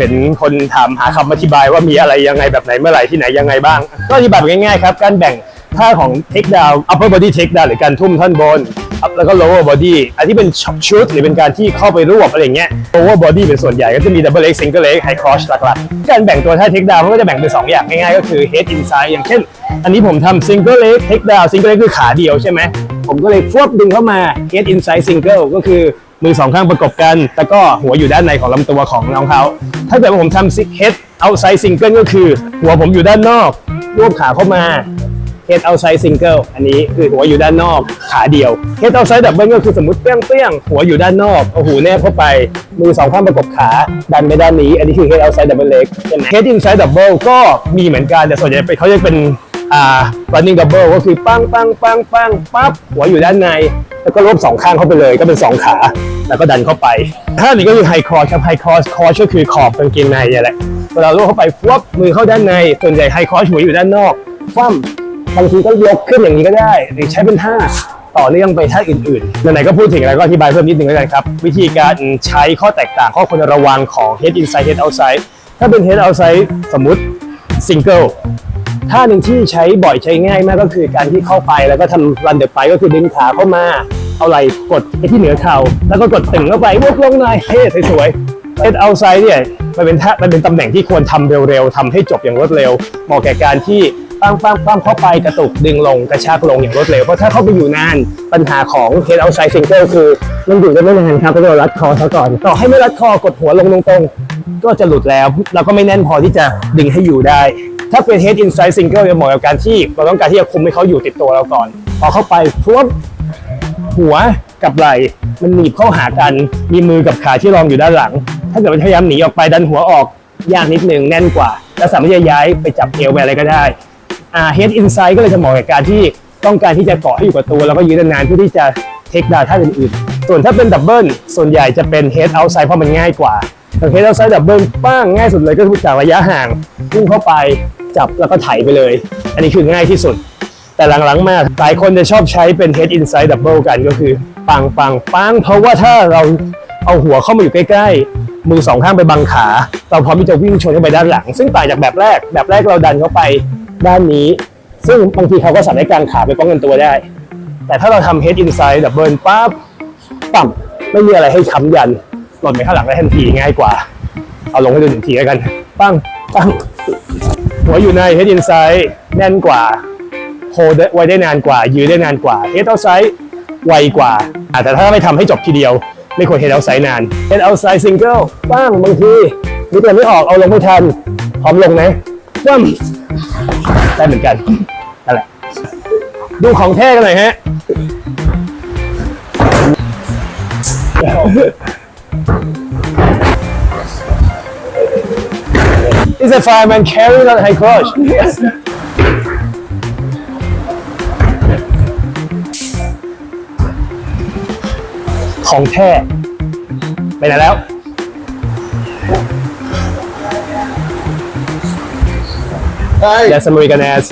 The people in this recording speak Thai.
เห็นคนถามหาคำอธิบายว่ามีอะไรยังไงแบบไหนเมื่อไหร่ที่ไหนยังไงบ้าง ก็อธิบายแบบง่ายๆครับ การแบ่งท่าของ take down upper body take down หรือการทุ่มท่อนบน แล้วก็ lower body อันที่เป็นชุดหรือเป็นการที่เข้าไปรวบอะไรอย่างเงี้ย lower body เป็นส่วนใหญ่ก็จะมี double leg single leg high cross หลักๆ การแบ่งตัวท่า take down มันก็จะแบ่งเป็นสองอย่างง่ายๆ ก็คือ head inside อย่างเช่น อันนี้ผมทำ single leg take down single leg คือขาเดียวใช่ไหมผมก็เลยฟวบดึงเข้ามา head inside single ก็คือ มือสองข้างประกบกันแล้วก็หัวอยู่ด้านในของลำตัวของน้องเขา ถ้าเกิดว่าผมทำ head outside single ก็คือ หัวผมอยู่ด้านนอกรวบขาเข้ามา head outside single อันนี้คือหัวอยู่ด้านนอกขาเดียว head outside double ก็คือสมมติเปี้ยงเปี้ยงๆหัวอยู่ด้านนอกเอาหูแนบเข้าไปมือสองข้างประกบขาดันไปด้านนี้ อันนี้คือ head outside double leg ใช่ไหม head inside double ก็มีเหมือนกันแต่ส่วนใหญ่เป็นเขาจะเป็นอ่า running double ก็คือปังปังปังปังปั๊บหัวอยู่ด้านใน แล้วก็รวบสองข้างเข้าไปเลยก็เป็นสองขา แล้วก็ดันเข้าไปท่านี้ก็คือ high cross ครับ high cross cross ก็คือขอบกางเกงในเนี่ยแหละเวลารวบเข้าไปฟวบมือเข้าด้านในส่วนใหญ่ high cross หัวอยู่ด้านนอกฟั่มบางทีก็ยกขึ้นอย่างนี้ก็ได้ หรือใช้เป็นท่าต่อเนื่องไปท่าอื่นๆไหนๆก็พูดถึงแล้วก็อธิบายเพิ่มนิดนึงแล้วกันครับ วิธีการใช้ข้อแตกต่างข้อควรระวังของ head inside head outside ถ้าเป็น head outside สมมุติ single ท่าหนึ่งที่ใช้บ่อยใช้ง่ายมากก็คือการที่เข้าไปแล้วก็ทำรันเดอร์ไปก็คือดึงขาเข้ามา เอาไหล่กดไปที่เหนือเข่าแล้วก็กดตึงเข้าไปวกลงหน่อยเท่สวยๆ head outside เนี่ยมันเป็นท่ามันเป็นตำแหน่งที่ควรทำเร็วๆทำให้จบอย่างรวดเร็วเหมาะแก่การที่ปั้งปั้งปั้งเข้าไปกระตุกดึงลงกระชากลงอย่างรวดเร็วเพราะถ้าเข้าไปอยู่นานปัญหาของ head outside single คือมันอยู่ได้ไม่นานครับก็ต้องรัดคอซะก่อนต่อให้ไม่รัดคอกดหัวลงตรงๆก็จะหลุดแล้วแล้วก็ไม่แน่นพอที่จะดึงให้อยู่ได้ ถ้าเป็น head inside single จะเหมาะกับการที่เราต้องการที่จะคุมให้เขาอยู่ติดตัวเราก่อนพอเข้าไปฟวบ หัวกับไหล่มันหนีบเข้าหากัน มีมือกับขาที่รองอยู่ด้านหลัง ถ้าเกิดพยายามหนีออกไปดันหัวออกยากนิดนึงแน่นกว่า แล้วสามารถจะย้ายไปจับเอวไปอะไรก็ได้อ่า head inside ก็เลยจะเหมาะกับการที่ต้องการที่จะเกาะให้อยู่กับตัว แล้วก็ยืนนานเพื่อที่จะเทคดาวท่าอื่นๆ ส่วนถ้าเป็นดับเบิลส่วนใหญ่จะเป็น head outside เพราะมันง่ายกว่าแต่ head outside ดับเบิลป้างง่ายสุดเลยก็คือจากระยะห่างพุ่งเข้าไปจับแล้วก็ไถไปเลย อันนี้คือง่ายที่สุด แต่หลังๆมาหลายคนจะชอบใช้เป็น head inside double กันก็คือ ปังปังปังเพราะว่าถ้าเราเอาหัวเข้ามาอยู่ใกล้ๆ มือสองข้างไปบังขา เราพร้อมที่จะวิ่งชนเข้าไปด้านหลัง ซึ่งต่างจากแบบแรก แบบแรกเราดันเข้าไปด้านนี้ ซึ่งบางทีเขาก็สามารถกางขาไปป้องกันตัวได้ แต่ถ้าเราทำ head inside double ปั๊บปั๊มไม่มีอะไรให้ค้ำยันหล่นไปข้างหลังได้ทันทีง่ายกว่า เอาลงให้ดูหนึ่งทีแล้วกัน ปังปังหัวอยู่ใน head inside แน่นกว่า โฮลไว้ได้นานกว่า ยืนได้นานกว่าเฮดเอาไซด์ไวกว่า แต่ถ้าไม่ทำให้จบทีเดียว ไม่ควรเฮดเอาไซด์นานเฮดเอาไซด์ซิงเกิลบ้างบางทีนึกอะไรไม่ออกเอาลงไม่ทันพร้อมลงไหมได้เหมือนกันนั่นแหละดูของแท้กันหน่อยฮะ It's a fireman carry not high crush. ของแท้ไปไหนแล้ว Hi. That's American ass